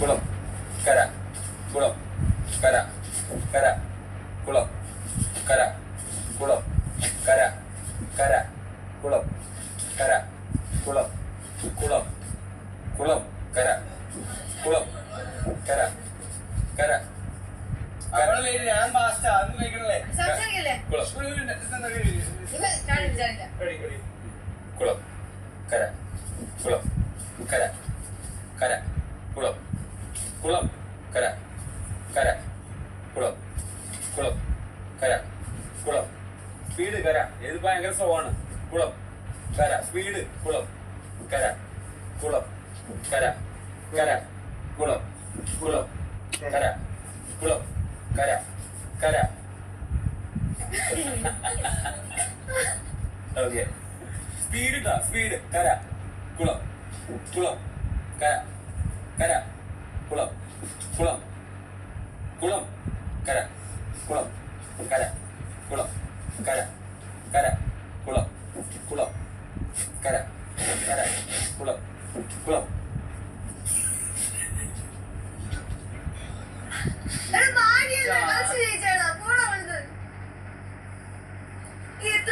കുളം കര കുളം കര കര കുളം കര കുളം കര കര കുളം കര കുളം കുളം കുളം കര കുളം കര കര. ഞാൻ ആ, അതൊന്നും കഴിക്കണല്ലേ? കുളം കര കുളം കര കര. കുളം. കുളം. കര. കര. കുളം. കുളം. കര. കുളം. സ്പീഡ് കര. ഇത് ഭയങ്കര സ്ലോ കുളം. കര. സ്പീഡ്. കുളം. കര. കുളം. കര. കര. കുളം. കുളം. കര. കുളം. കര. കര. Okay speed speed. കര. കുളം. കുളം. കര. കര. കുളം. കുളം. കുളം. കര. കുളം. കര. കുളം. കര. കര. കുളം. കുളം. കര. കര. കുളം. കുളം. ഭാര്യ ചേച്ചാണ് അപ്പോൾ ഇത്